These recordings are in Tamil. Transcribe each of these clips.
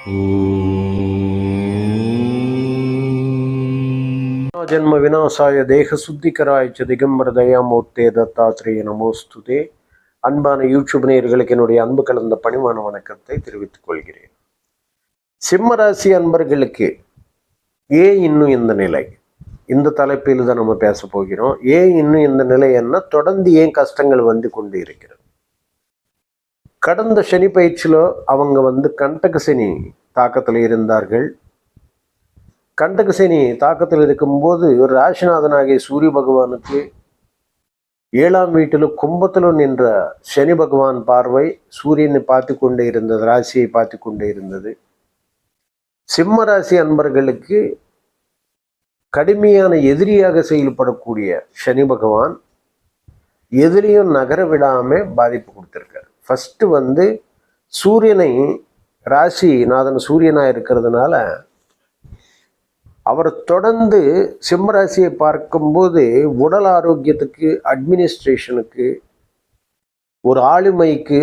ஜென்ம வினாசாய தேக சுத்திகராய்ச்ச திகம்பர தயாமூர்த்தே தத்தாத்திரேய நமோஸ்துதே. அன்பான யூடியூப் நேயர்களுக்கு என்னுடைய அன்பு கலந்த பணிவான வணக்கத்தை தெரிவித்துக் கொள்கிறேன். சிம்மராசி அன்பர்களுக்கு ஏன் இன்னும் இந்த நிலை? இந்த தலைப்பில் தான் நம்ம பேச போகிறோம். ஏன் இன்னும் இந்த நிலை என்ன? தொடர்ந்து ஏன் கஷ்டங்கள் வந்து கொண்டு இருக்கிறது? கடந்த சனி பயிற்சியில் அவங்க வந்து கண்டக சனி தாக்கத்தில் இருந்தார்கள். கண்டக சனி தாக்கத்தில் இருக்கும்போது ராசிநாதனாகிய சூரிய பகவானுக்கு ஏழாம் வீட்டில் கும்பத்தில் நின்ற சனி பகவான் பார்வை சூரியனை பார்த்து கொண்டே இருந்தது ராசியை பார்த்து கொண்டே இருந்தது. சிம்ம ராசி அன்பர்களுக்கு கடுமையான எதிரியாக செயல்படக்கூடிய சனி பகவான் எதிரியும் நகர விடாமல் பாதிப்பு கொடுத்துருக்காரு. ஃபஸ்ட்டு வந்து சூரியனை ராசி நாதன் சூரியனா இருக்கிறதுனால அவர் தொடர்ந்து சிம்மராசியை பார்க்கும்போது உடல் ஆரோக்கியத்துக்கு அட்மினிஸ்ட்ரேஷனுக்கு ஒரு ஆளுமைக்கு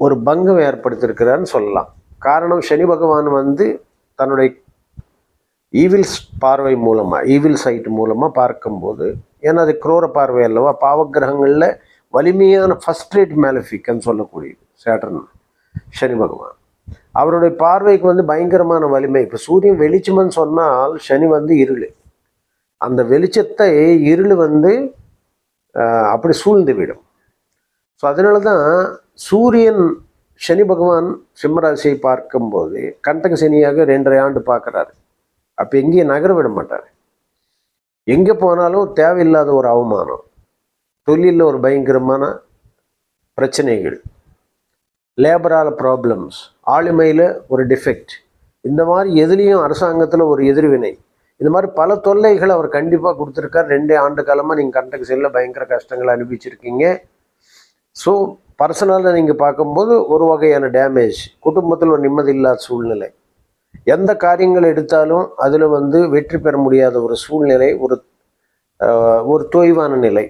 ஒரு பங்கம் ஏற்படுத்தியிருக்கிறான்னு சொல்லலாம். காரணம் சனி பகவான் வந்து தன்னுடைய ஈவில்ஸ் பார்வை மூலமாக ஈவில் சைட் மூலமாக பார்க்கும்போது ஏன்னா அது குரோர பார்வை அல்லவா பாவக்கிரகங்களில் வலிமையான ஃபஸ்ட் ரேட் மேலஃபிக்கன்னு சொல்லக்கூடியது சேட்டர்ன் சனி பகவான். அவருடைய பார்வைக்கு வந்து பயங்கரமான வலிமை. இப்போ சூரியன் வெளிச்சம்னு சொன்னால் சனி வந்து இருள். அந்த வெளிச்சத்தை இருள் வந்து அப்படி சூழ்ந்து விடும். ஸோ அதனால தான் சூரியன் சனி பகவான் சிம்மராசியை பார்க்கும்போது கண்டக சனியாக ரெண்டரை ஆண்டு பார்க்குறாரு. அப்போ எங்கேயும் நகர விட மாட்டார். எங்கே போனாலும் தேவையில்லாத ஒரு அவமானம். தொழிலில் ஒரு பயங்கரமான பிரச்சனைகள். லேபரால் ப்ராப்ளம்ஸ் ஆளுமையில் ஒரு டிஃபெக்ட் இந்த மாதிரி எதுலேயும் அரசாங்கத்தில் ஒரு எதிர்வினை. இந்த மாதிரி பல தொல்லைகளை அவர் கண்டிப்பாக கொடுத்துருக்கார். ரெண்டே ஆண்டு காலமாக நீங்கள் கண்டக்கு செல்ல பயங்கர கஷ்டங்களை அனுபவிச்சிருக்கீங்க. ஸோ பர்சனலாக நீங்கள் பார்க்கும்போது ஒரு வகையான டேமேஜ் குடும்பத்தில் ஒரு நிம்மதி இல்லாத சூழ்நிலை. எந்த காரியங்கள் எடுத்தாலும் அதில் வந்து வெற்றி பெற முடியாத ஒரு சூழ்நிலை ஒரு ஒரு தொய்வான நிலை.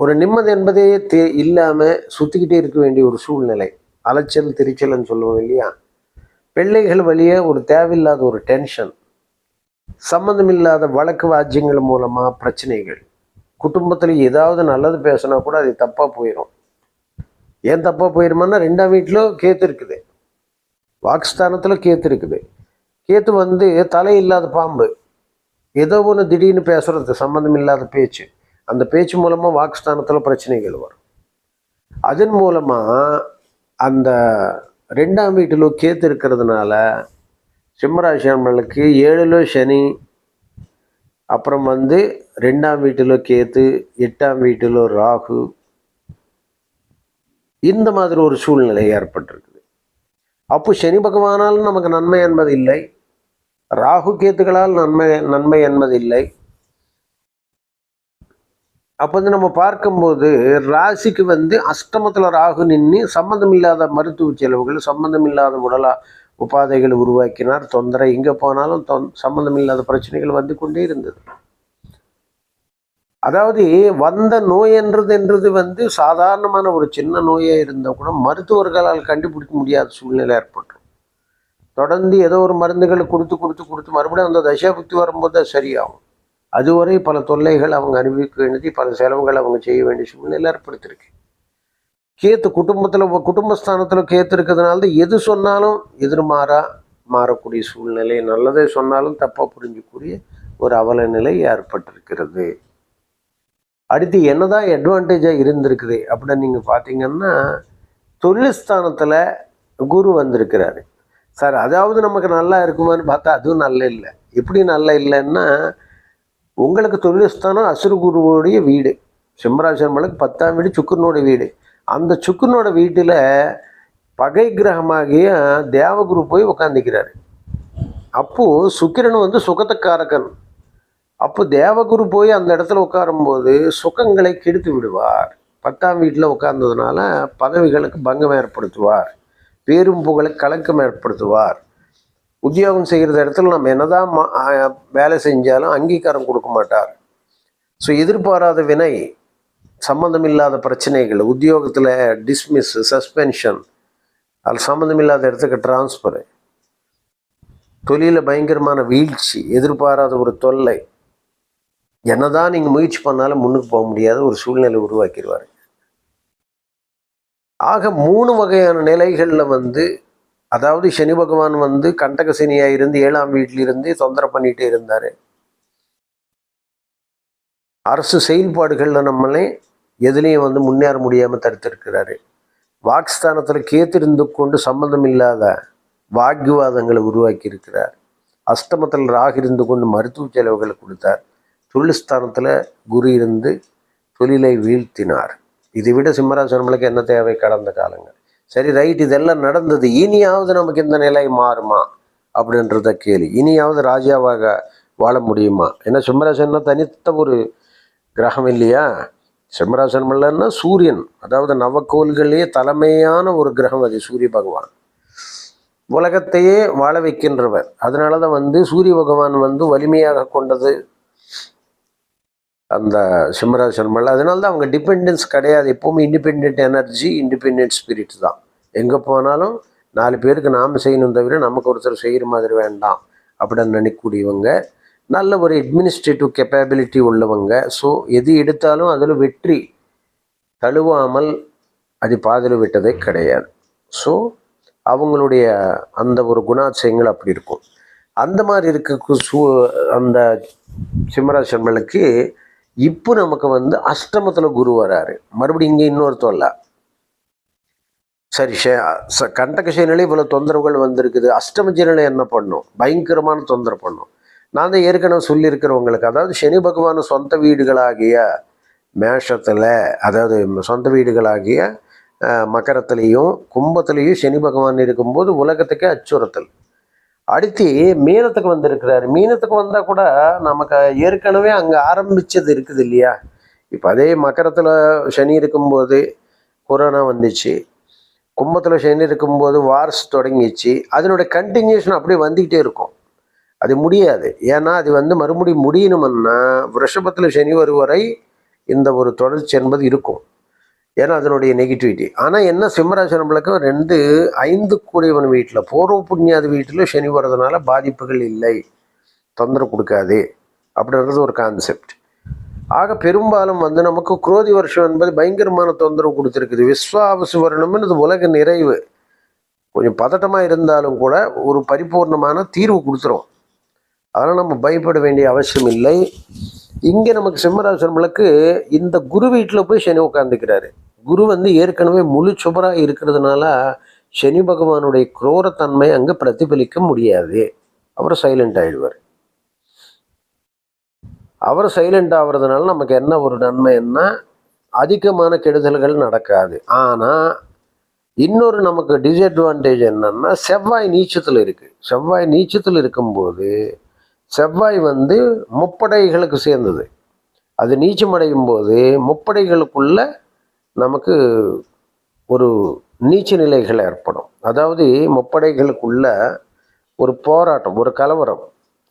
ஒரு நிம்மதி என்பதே தே இல்லாமல் சுற்றிக்கிட்டே இருக்க வேண்டிய ஒரு சூழ்நிலை. அலைச்சல் திரிச்சல்னு சொல்லுவோம் இல்லையா? பிள்ளைகள் வழியே ஒரு தேவையில்லாத ஒரு டென்ஷன் சம்மந்தமில்லாத வழக்கு வாஜ்யங்கள் மூலமாக பிரச்சனைகள். குடும்பத்தில் ஏதாவது நல்லது பேசினா கூட அது தப்பாக போயிடும் ஏன் தப்பாக போயிருமான்னா ரெண்டாம் வீட்டிலும் கேத்து இருக்குது. வாக்குஸ்தானத்தில் கேத்து இருக்குது. கேத்து வந்து தலை இல்லாத பாம்பு. ஏதோ ஒன்று திடீர்னு பேசுறது சம்மந்தம் இல்லாத பேச்சு. அந்த பேச்சு மூலமாக வாக்குஸ்தானத்தில் பிரச்சனைகள் வரும். அதன் மூலமாக அந்த ரெண்டாம் வீட்டில் கேத்து இருக்கிறதுனால சிம்மராசி அன்பர்களுக்கு ஏழிலோ சனி அப்புறம் வந்து ரெண்டாம் வீட்டிலோ கேத்து எட்டாம் வீட்டிலோ ராகு இந்த மாதிரி ஒரு சூழ்நிலை ஏற்பட்டிருக்குது. அப்போ சனி பகவானால் நமக்கு நன்மை என்பது இல்லை ராகு கேத்துகளால் நன்மை நன்மை என்பது இல்லை அப்போ வந்து நம்ம பார்க்கும்போது ராசிக்கு வந்து அஷ்டமத்தில் ராகு நின்று சம்மந்தம் இல்லாத மருத்துவ செலவுகள் சம்மந்தம் இல்லாத உடலா உபாதைகள் உருவாக்கினார் தொந்தரை எங்கே போனாலும் தொந் சம்மந்தம் இல்லாத பிரச்சனைகள் வந்து கொண்டே இருந்தது. அதாவது வந்த நோய் என்றது என்றது வந்து சாதாரணமான ஒரு சின்ன நோயாக இருந்தால் கூட மருத்துவர்களால் கண்டுபிடிக்க முடியாத சூழ்நிலை ஏற்பட்டுரும். தொடர்ந்து ஏதோ ஒரு மருந்துகளை கொடுத்து கொடுத்து கொடுத்து மறுபடியும் அந்த தசாபுத்தி வரும்போது சரியாகும். அதுவரை பல தொல்லைகள் அவங்க அனுபவிக்க வேண்டியது பல செலவுகள் அவங்க செய்ய வேண்டிய சூழ்நிலை ஏற்படுத்தியிருக்கு. கேத்து குடும்பத்தில் குடும்பஸ்தானத்தில் கேத்து இருக்கிறதுனால தான் எது சொன்னாலும் எதிர்மாறா மாறக்கூடிய சூழ்நிலை நல்லதே சொன்னாலும் தப்பாக புரிஞ்சக்கூடிய ஒரு அவல நிலை ஏற்பட்டிருக்கிறது. அடுத்து என்னதான் அட்வான்டேஜாக இருந்திருக்குது அப்படின்னு நீங்கள் பார்த்தீங்கன்னா தொழில்ஸ்தானத்தில் குரு வந்திருக்கிறாரு. சார் அதாவது நமக்கு நல்லா இருக்குமான்னு பார்த்தா அதுவும் நல்ல இல்லை. எப்படி நல்ல இல்லைன்னா உங்களுக்கு தொழிலஸ்தானம் அசுரகுருவோடைய வீடு. சிம்மராசர்மலுக்கு பத்தாம் வீடு சுக்கரனோட வீடு. அந்த சுக்கரனோட வீட்டில் பகை கிரகமாகிய தேவகுரு போய் உட்காந்துக்கிறாரு அப்போது சுக்கிரன் வந்து சுகத்தக்காரகன். அப்போ தேவகுரு போய் அந்த இடத்துல உட்காரும்போது சுகங்களை கெடுத்து விடுவார். பத்தாம் வீட்டில் உட்கார்ந்ததுனால பதவிகளுக்கு பங்கம் ஏற்படுத்துவார். பேரும் புகழுக்கு கலக்கம் ஏற்படுத்துவார். உத்தியோகம் செய்கிற இடத்துல நம்ம என்னதான் வேலை செஞ்சாலும் அங்கீகாரம் கொடுக்க மாட்டார். ஸோ எதிர்பாராத வினை சம்பந்தமில்லாத பிரச்சனைகள் உத்தியோகத்தில் டிஸ்மிஸ் சஸ்பென்ஷன் அது சம்மந்தம் இல்லாத இடத்துக்கு டிரான்ஸ்ஃபரு தொழிலில் பயங்கரமான வீழ்ச்சி எதிர்பாராத ஒரு தொல்லை. என்னதான் நீங்கள் முயற்சி பண்ணாலும் முன்னுக்கு போக முடியாத ஒரு சூழ்நிலை உருவாக்கிடுவார். ஆக மூணு வகையான நிலைகளில் வந்து அதாவது சனி பகவான் வந்து கண்டக சனியாக இருந்து ஏழாம் வீட்டிலிருந்து தொந்தரவு பண்ணிகிட்டே இருந்தார். அரசு செயல்பாடுகளில் நம்மளே எதுலேயும் வந்து முன்னேற முடியாமல் தடுத்திருக்கிறாரு. வாக்ஸ்தானத்தில் கேத்திருந்து கொண்டு சம்பந்தம் இல்லாத வாக்குவாதங்களை உருவாக்கி இருக்கிறார் அஸ்தமத்தில் ராகு இருந்து கொண்டு மருத்துவ செலவுகளை கொடுத்தார். தொழில்ஸ்தானத்தில் குரு இருந்து தொழிலை வீழ்த்தினார். இதை விட சிம்மராசனங்களுக்கு என்ன தேவை கடந்த காலங்கள்? சரி ரைட் இதெல்லாம் நடந்தது. இனியாவது நமக்கு இந்த நிலை மாறுமா? அப்படின்றத கேள்வி இனியாவது ராஜாவாக வாழ முடியுமா? ஏன்னா சிம்மராசன்னா தனித்த ஒரு கிரகம் இல்லையா? சிம்மராசனம் இல்லைன்னா சூரியன். அதாவது நவக்கோள்களே தலைமையான ஒரு கிரகம் அது சூரிய பகவான். உலகத்தையே வாழ வைக்கின்றவர். அதனால தான் வந்து சூரிய பகவான் வந்து வலிமையாக கொண்டது அந்த சிம்மராசனம் அதனால தான் அவங்க டிபெண்டன்ஸ் கிடையாது. எப்போவுமே இண்டிபெண்ட் எனர்ஜி இண்டிபெண்ட் ஸ்பிரிட் தான். எங்கே போனாலும் நாலு பேருக்கு நாம் செய்யணும் தவிர நமக்கு ஒருத்தர் செய்கிற மாதிரி வேண்டாம். அப்படின்னு நினைக்கக்கூடியவங்க நல்ல ஒரு அட்மினிஸ்ட்ரேட்டிவ் கெப்பபிலிட்டி உள்ளவங்க. ஸோ எது எடுத்தாலும் அதில் வெற்றி தழுவாமல் அது பாதியில் விட்டதே கிடையாது. ஸோ அவங்களுடைய அந்த ஒரு குணாச்சயங்கள் அப்படி இருக்கும். அந்த மாதிரி இருக்க சூ அந்த சிம்மராசன்மலுக்கு இப்போ நமக்கு வந்து அஷ்டமத்தில் குரு வராரு. மறுபடியும் இங்கே இன்னொருத்தம் இல்லை. சரி ஷே ச கண்டக இவ்வளோ தொந்தரவுகள் வந்திருக்குது. அஷ்டம என்ன பண்ணும்? பயங்கரமான தொந்தரவு பண்ணும். நான் தான் ஏற்கனவே சொல்லியிருக்கிறவங்களுக்கு அதாவது சனி பகவான் சொந்த வீடுகளாகிய மேஷத்தில் அதாவது சொந்த வீடுகளாகிய அஹ், கும்பத்துலேயும் சனி பகவான் இருக்கும்போது உலகத்துக்கே அச்சுறுத்தல். அடுத்து மீனத்துக்கு வந்திருக்கிறாரு. மீனத்துக்கு வந்தால் கூட நமக்கு ஏற்கனவே அங்கே ஆரம்பிச்சது இருக்குது இல்லையா? இப்போ அதே மகரத்தில் சனி இருக்கும்போது கொரோனா வந்துச்சு. கும்பத்தில் சனி இருக்கும்போது வார்ஸ் தொடங்கிச்சு. அதனுடைய கண்டினியூஷன் அப்படியே வந்துக்கிட்டே இருக்கும். அது முடியாது. ஏன்னா அது வந்து மறுபடியும் முடியணும்னா ரிஷபத்தில் சனி வரும் வரை இந்த ஒரு தொடர்ச்சி என்பது இருக்கும். ஏன்னா அதனுடைய நெகட்டிவிட்டி ஆனால் என்ன சிம்மராசி நம்மளுக்கு ரெண்டு ஐந்து கூடியவன் வீட்டில் பூர்வ புண்ணியாத வீட்டில் சனி வர்றதுனால பாதிப்புகள் இல்லை. தொந்தரவு கொடுக்காது. அப்படின்றது ஒரு கான்செப்ட் ஆக பெரும்பாலும் வந்து நமக்கு குரோதி வருஷம் என்பது பயங்கரமான தொந்தரவு கொடுத்துருக்குது. விஸ்வாபசு வரணும்னு உலக நிறைவு. கொஞ்சம் பதட்டமாக இருந்தாலும் கூட ஒரு பரிபூர்ணமான தீர்வு கொடுத்துரும். அதனால் நம்ம பயப்பட வேண்டிய அவசியம் இல்லை. இங்கே நமக்கு சிம்மராசனங்களுக்கு இந்த குரு வீட்டில் போய் சனி உட்காந்துக்கிறாரு குரு வந்து ஏற்கனவே முழு சுபராக இருக்கிறதுனால சனி பகவானுடைய குரோரத்தன்மை அங்கே பிரதிபலிக்க முடியாது. அவர் சைலண்ட் ஆயிடுவார். அவர் சைலண்ட் ஆகிறதுனால நமக்கு என்ன ஒரு நன்மைன்னா அதிகமான கெடுதல்கள் நடக்காது. ஆனால் இன்னொரு நமக்கு டிஸ்அட்வான்டேஜ் என்னன்னா செவ்வாய் நீச்சத்தில் இருக்குது செவ்வாய் நீச்சத்தில் இருக்கும்போது செவ்வாய் வந்து முப்படைகளுக்கு சேர்ந்தது. அது நீச்சமடையும் போது முப்படைகளுக்குள்ள நமக்கு ஒரு நீச்ச நிலைகள் ஏற்படும். அதாவது முப்படைகளுக்குள்ள ஒரு போராட்டம் ஒரு கலவரம்.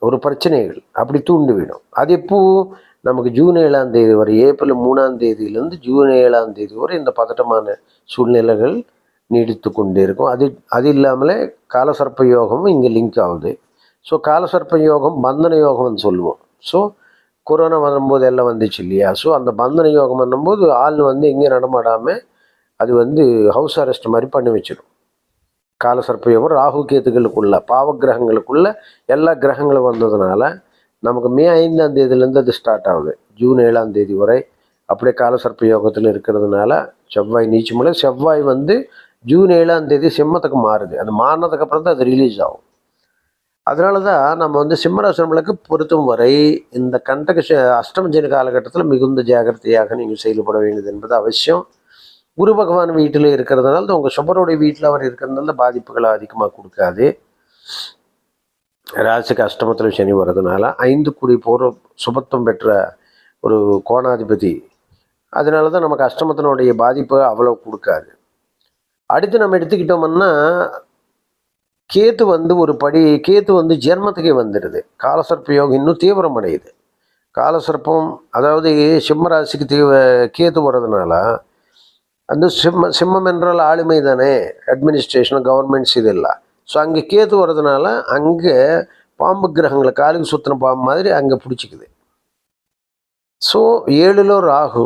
ஒரு பிரச்சனைகள். அப்படி தூண்டிவிடும் அது எப்போ? நமக்கு ஜூன் ஏழாம் தேதி வரை ஏப்ரல் மூணாம் தேதியிலேருந்து ஜூன் ஏழாம் தேதி வரை இந்த பதட்டமான சூழ்நிலைகள் நீடித்து கொண்டே இருக்கும். அது அது இல்லாமலே காலசர்ப்ப யோகமும் இங்கே லிங்க் ஆகுது. ஸோ காலசர்ப்ப யோகம் பந்தன யோகம்னு சொல்லுவோம். ஸோ கொரோனா வரும்போது எல்லாம் வந்துச்சு இல்லையா? ஸோ அந்த பந்தன யோகம் பண்ணும்போது ஆள் வந்து எங்கேயும் நடமாடாமல் அது வந்து ஹவுஸ் அரெஸ்ட் மாதிரி பண்ணி வச்சிடும். காலசர்ப்ப யோகம் ராகு கேத்துகளுக்குள்ள பாவ கிரகங்களுக்குள்ள எல்லா கிரகங்களும் வந்ததுனால நமக்கு மே ஐந்தாம் தேதியிலேருந்து அது ஸ்டார்ட் ஆகுது. ஜூன் ஏழாம் தேதி வரை அப்படியே காலசர்ப்ப யோகத்தில் இருக்கிறதுனால செவ்வாய் நீச்சமலை செவ்வாய் வந்து ஜூன் ஏழாம் தேதி சிம்மத்துக்கு மாறுது. அது மாறினதுக்கு அப்புறம் தான் அது ரிலீஸ் ஆகும். அதனால தான் நம்ம வந்து சிம்மராசிரமளுக்கு பொருத்தும் வரை இந்த கண்டக ச- அஷ்டமஜன காலகட்டத்தில் மிகுந்த ஜாகிரதையாக நீங்கள் செயல்பட வேண்டியது என்பது அவசியம். குரு பகவான் வீட்டில் இருக்கிறதுனால தான் உங்கள் சுபருடைய வீட்டில் அவர் இருக்கிறதுனால பாதிப்புகளை அதிகமாக கொடுக்காது. ராசிக்கு அஷ்டமத்தில் சனி வர்றதுனால ஐந்து குடி பூர்வ சுபத்துவம் பெற்ற ஒரு கோணாதிபதி. அதனால தான் நமக்கு அஷ்டமத்தினுடைய பாதிப்பு அவ்வளோ கொடுக்காது. அடுத்து நம்ம எடுத்துக்கிட்டோம்னா கேத்து வந்து ஒரு படி கேத்து வந்து ஜென்மத்துக்கே வந்துடுது. காலசர்ப்ப யோகம் இன்னும் தீவிரம் அடையுது. காலசர்ப்பம் அதாவது சிம்மராசிக்கு தீவ கேத்து வர்றதுனால அந்த சிம்ம சிம்மம் என்றால் ஆளுமை தானே அட்மினிஸ்ட்ரேஷன் கவர்மெண்ட்ஸ் இது இல்லை ஸோ அங்கே கேது வர்றதுனால அங்கே பாம்பு கிரகங்களை காலுக்கு சுற்றின பாம்பு மாதிரி அங்கே பிடிச்சிக்குது. ஸோ ஏழில் ராகு.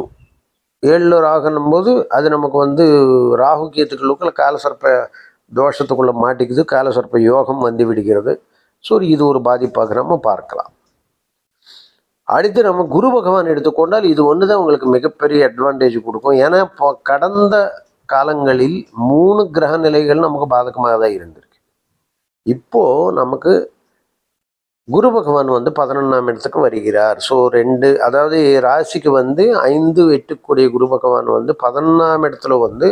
ஏழில் ராகுன்னும் போது அது நமக்கு வந்து ராகு கேத்துக்களுக்குள்ள காலசர்ப்ப தோஷத்துக்குள்ளே மாட்டிக்குது. காலசர்ப்ப யோகம் வந்து விடுகிறது. ஸோ இது ஒரு பாதிப்பாக நம்ம பார்க்கலாம். அடுத்து நம்ம குரு பகவான் எடுத்துக்கொண்டால் இது ஒன்று தான் உங்களுக்கு மிகப்பெரிய அட்வான்டேஜ் கொடுக்கும். ஏன்னா இப்போ கடந்த காலங்களில் மூணு கிரக நிலைகள் நமக்கு பாதகமாக தான் இருந்திருக்கு. இப்போ நமக்கு குரு பகவான் வந்து பதினொன்றாம் இடத்துக்கு வருகிறார். ஸோ ரெண்டு அதாவது ராசிக்கு வந்து ஐந்து எட்டுக்கூடிய குரு பகவான் வந்து பதினொன்றாம் இடத்துல வந்து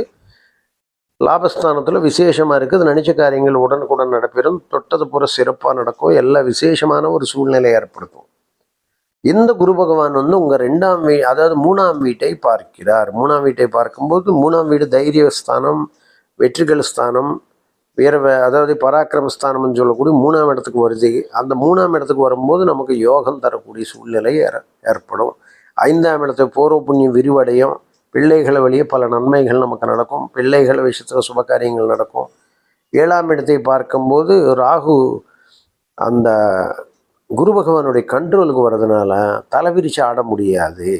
லாபஸ்தானத்தில் விசேஷமாக இருக்குது. நினைச்ச காரியங்கள் உடனுக்குடன் நடைபெறும் தொட்டது புற சிறப்பாக நடக்கும். எல்லா விசேஷமான ஒரு சூழ்நிலை ஏற்படுத்தும். இந்த குரு பகவான் வந்து உங்கள் ரெண்டாம் வீ அதாவது மூணாம் வீட்டை பார்க்கிறார். மூணாம் வீட்டை பார்க்கும்போது மூணாம் வீடு தைரிய ஸ்தானம் வெற்றிகள் ஸ்தானம் வேறு அதாவது பராக்கிரம ஸ்தானம்னு சொல்லக்கூடிய மூணாம் இடத்துக்கு வருது. அந்த மூணாம் இடத்துக்கு வரும்போது நமக்கு யோகம் தரக்கூடிய சூழ்நிலை ஏற ஏற்படும். ஐந்தாம் இடத்துக்கு பூர்வ புண்ணியம் விரிவடையும். பிள்ளைகளை வழியே பல நன்மைகள் நமக்கு நடக்கும். பிள்ளைகள் விஷயத்தில் சுப காரியங்கள் நடக்கும். ஏழாம் இடத்தை பார்க்கும்போது ராகு அந்த குரு பகவானுடைய கண்ட்ரோலுக்கு வர்றதுனால தலைவிரிச்சு ஆட முடியாது.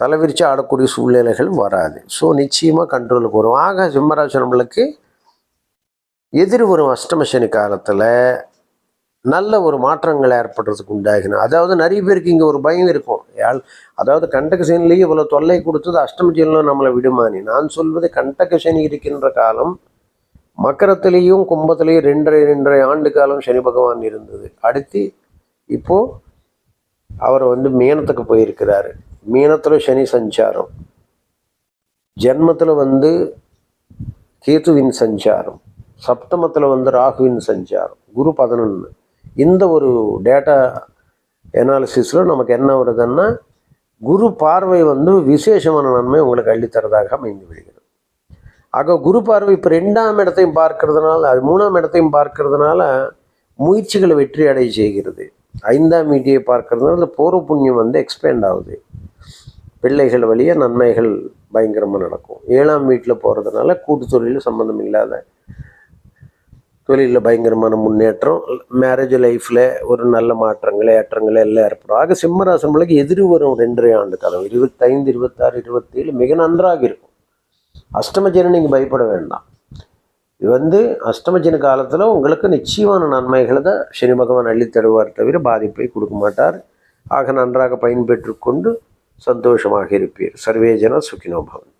தலைவிரிச்சு ஆடக்கூடிய சூழ்நிலைகள் வராது. ஸோ நிச்சயமாக கண்ட்ரோலுக்கு வரும். ஆக சிம்மராசி நம்மளுக்கு எதிர் வரும் அஷ்டம சனி காலத்தில் நல்ல ஒரு மாற்றங்கள் ஏற்படுறதுக்கு உண்டாகின. அதாவது நிறைய பேருக்கு இங்கே ஒரு பயம் இருக்கும். யாழ் அதாவது கண்டக சனிலேயே இவ்வளோ தொல்லை கொடுத்தது அஷ்டம சனியில் நம்மளை விடுமானி. நான் சொல்வது கண்டக சனி இருக்கின்ற காலம் மக்கரத்திலையும் கும்பத்திலையும் ரெண்டரை ரெண்டரை ஆண்டு காலம் சனி பகவான் இருந்தது. அடுத்து இப்போது அவர் வந்து மீனத்துக்கு போயிருக்கிறாரு. மீனத்தில் சனி சஞ்சாரம். ஜென்மத்தில் வந்து கேத்துவின் சஞ்சாரம். சப்தமத்தில் வந்து ராகுவின் சஞ்சாரம். குரு பதினொன்று இந்த ஒரு டேட்டா எனாலிசிஸில் நமக்கு என்ன வருதுன்னா குரு பார்வை வந்து விசேஷமான நன்மை உங்களுக்கு அள்ளித்தரதாக அமைந்து விடுகிறது. ஆக குரு பார்வை இப்போ ரெண்டாம் இடத்தையும் பார்க்கறதுனால அது மூணாம் இடத்தையும் பார்க்கறதுனால முயற்சிகளை வெற்றி அடைய செய்கிறது. ஐந்தாம் வீட்டியை பார்க்கறதுனால இந்த பூர்வ புண்ணியம் வந்து எக்ஸ்பேண்ட் ஆகுது. பிள்ளைகள் வழியாக நன்மைகள் பயங்கரமாக நடக்கும். ஏழாம் வீட்டில் போகிறதுனால கூட்டு தொழில் சம்மந்தம் இல்லாத தொழிலில் பயங்கரமான முன்னேற்றம் மேரேஜ் லைஃப்பில் ஒரு நல்ல மாற்றங்கள் ஏற்றங்கள் எல்லாம் ஏற்படும். ஆக சிம்மராசன்களுக்கு எதிர் வரும் ரெண்டரை ஆண்டு காலம் இருபத்தைந்து இருபத்தாறு இருபத்தேழு மிக நன்றாக இருக்கும். அஷ்டமஜன நீங்கள் பயப்பட வேண்டாம். இது வந்து அஷ்டமஜன காலத்தில் உங்களுக்கு நிச்சயமான நன்மைகளை தான் சனி பகவான் அள்ளி தருவார் தவிர பாதிப்பை கொடுக்க மாட்டார். ஆக நன்றாக பயன்பெற்று கொண்டு சந்தோஷமாக இருப்பீர். சர்வேஜன சுகினோபவன்